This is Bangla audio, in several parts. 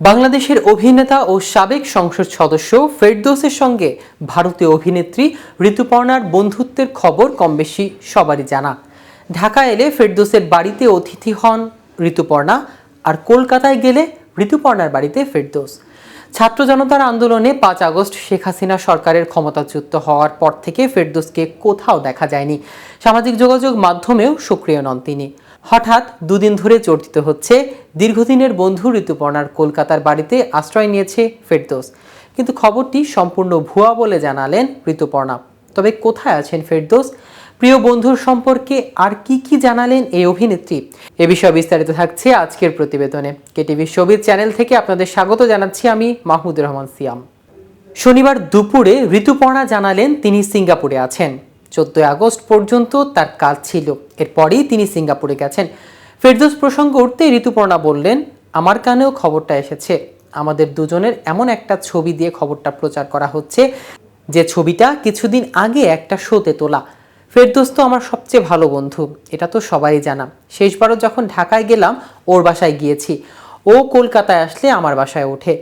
বাংলাদেশের অভিনেতা ও সাবেক সংসদ সদস্য ফেরদৌসের সঙ্গে ভারতীয় অভিনেত্রী ঋতুপর্ণার বন্ধুত্বের খবর কম বেশি সবারই জানা। ঢাকা এলে ফেরদৌসের বাড়িতে অতিথি হন ঋতুপর্ণা, আর কলকাতায় গেলে ঋতুপর্ণার বাড়িতে ফেরদৌস। ছাত্র জনতার আন্দোলনে পাঁচ আগস্ট শেখ হাসিনা সরকারের ক্ষমতাচ্যুত হওয়ার পর থেকে ফেরদৌসকে কোথাও দেখা যায়নি। সামাজিক যোগাযোগ মাধ্যমেও সক্রিয় নন তিনি। হঠাৎ দুদিন ধরে চর্চিত হচ্ছে দীর্ঘদিনের বন্ধু ঋতুপর্ণার কলকাতার বাড়িতে আশ্রয় নিয়েছে ফেরদোস। কিন্তু খবরটি সম্পূর্ণ ভুয়া বলে জানালেন ঋতুপর্ণা। তবে কোথায় আছেন ফেরদোস? প্রিয় বন্ধুর সম্পর্কে আর কি কি জানালেন এই অভিনেত্রী? এ বিষয়ে বিস্তারিত থাকছে আজকের প্রতিবেদনে। কেটিভি শোবিজ চ্যানেল থেকে আপনাদের স্বাগত জানাচ্ছি আমি মাহমুদুর রহমান সিয়াম। শনিবার দুপুরে ঋতুপর্ণা জানালেন তিনি সিঙ্গাপুরে আছেন। চোদ্দই আগস্ট পর্যন্ত তার কাজ ছিল। এরপরেই তিনি সিঙ্গাপুরে গেছেন। ফেরদৌস প্রসঙ্গ উঠতে ঋতুপর্ণা বললেন, আমার কানেও খবরটা এসেছে। আমাদের দুজনের এমন একটা ছবি দিয়ে খবরটা প্রচার করা হচ্ছে, যে ছবিটা কিছুদিন আগে একটা শোতে তোলা। ফেরদৌস তো আমার সবচেয়ে ভালো বন্ধু, এটা তো সবাই জানা। শেষবারও যখন ঢাকায় গেলাম, ওর বাসায় গিয়েছি। ও কলকাতায় আসলে আমার বাসায় ওঠে।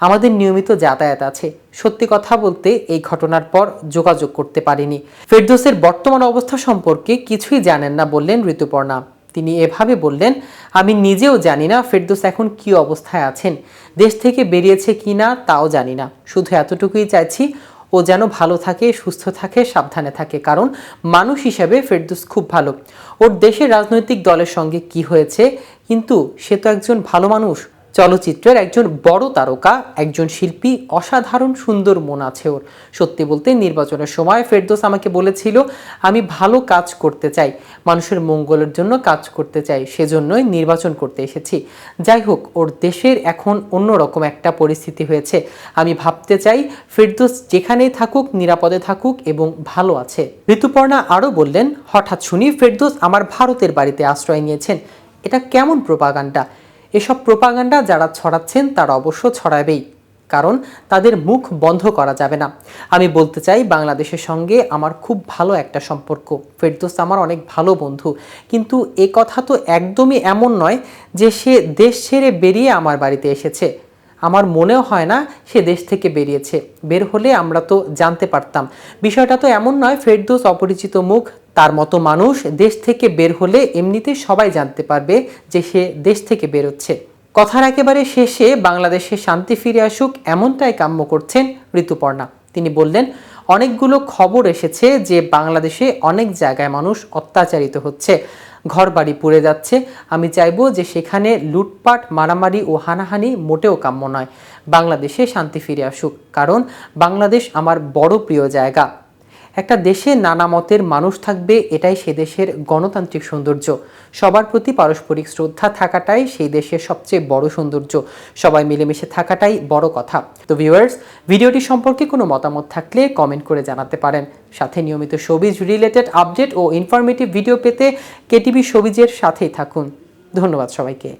আমাদের নিয়মিত যাতায়াত আছে। সত্যি কথা বলতে এই ঘটনার পর যোগাযোগ করতে পারিনি। ফেরদৌসের বর্তমান অবস্থা সম্পর্কে কিছুই জানেন না বললেন ঋতুপর্ণা। তিনি এভাবে বললেন, আমি নিজেও জানি না ফেরদৌস এখন কি অবস্থায় আছেন। দেশ থেকে বেরিয়েছে কি না তাও জানি না। শুধু এতটুকুই চাইছি, ও যেন ভালো থাকে, সুস্থ থাকে, সাবধানে থাকে। কারণ মানুষ হিসেবে ফেরদৌস খুব ভালো। ওর দেশের রাজনৈতিক দলের সঙ্গে কি হয়েছে? কিন্তু সে তো একজন ভালো মানুষ। চলচ্চিত্রের একজন বড় তারকা, একজন শিল্পী, অসাধারণ সুন্দর মন আছে ওর। সত্যি বলতে, নির্বাচনের সময় ফেরদৌস আমাকে বলেছিল, আমি ভালো কাজ করতে চাই, মানুষের মঙ্গলের জন্য কাজ করতে চাই, সেজন্যই নির্বাচন করতে এসেছি। যাই হোক, ওর দেশের এখন অন্যরকম একটা পরিস্থিতি হয়েছে। আমি ভাবতে চাই, ফেরদৌস যেখানেই থাকুক, নিরাপদে থাকুক এবং ভালো আছে। ঋতুপর্ণা আরও বললেন, হঠাৎ শুনি ফেরদৌস আমার ভারতের বাড়িতে আশ্রয় নিয়েছেন। এটা কেমন প্রোপাগান্ডা এসব প্রোপাগান্ডা যারা ছড়াচ্ছেন তারা অবশ্য ছড়াবেই, কারণ তাদের মুখ বন্ধ করা যাবে না। আমি বলতে চাই, বাংলাদেশের সঙ্গে আমার খুব ভালো একটা সম্পর্ক। ফেরদোস আমার অনেক ভালো বন্ধু। কিন্তু এ কথা তো একদমই এমন নয় যে সে দেশ ছেড়ে বেরিয়ে আমার বাড়িতে এসেছে। আমার মনেও হয় না সে দেশ থেকে বেরিয়েছে। বের হলে আমরা তো জানতে পারতাম। বিষয়টা তো এমন নয়, ফেরদোস অপরিচিত মুখ তার মতো মানুষ দেশ থেকে বের হলে এমনিতে সবাই জানতে পারবে যে সে দেশ থেকে বেরোচ্ছে। কথার একেবারে শেষে বাংলাদেশে শান্তি ফিরে আসুক এমনটাই কাম্য করছেন ঋতুপর্ণা। তিনি বললেন, অনেকগুলো খবর এসেছে যে বাংলাদেশে অনেক জায়গায় মানুষ অত্যাচারিত হচ্ছে। ঘর বাড়ি পুড়ে যাচ্ছে। আমি চাইব যে সেখানে লুটপাট, মারামারি ও হানাহানি মোটেও কাম্য নয়। বাংলাদেশে শান্তি ফিরে আসুক। কারণ বাংলাদেশ আমার বড় প্রিয় জায়গা। একটা দেশে নানা মতের মানুষ থাকবে, এটাই সে দেশের গণতান্ত্রিক সৌন্দর্য। সবার প্রতি পারস্পরিক শ্রদ্ধা থাকাটাই সেই দেশের সবচেয়ে বড় সৌন্দর্য। সবাই মিলেমিশে থাকাটাই বড় কথা। তো ভিউয়ার্স ভিডিওটি সম্পর্কে কোনো মতামত থাকলে কমেন্ট করে জানাতে পারেন। সাথে নিয়মিত সবিজ রিলেটেড আপডেট ও ইনফরমেটিভ ভিডিও পেতে কেটিভি সবিজের সাথেই থাকুন। ধন্যবাদ সবাইকে।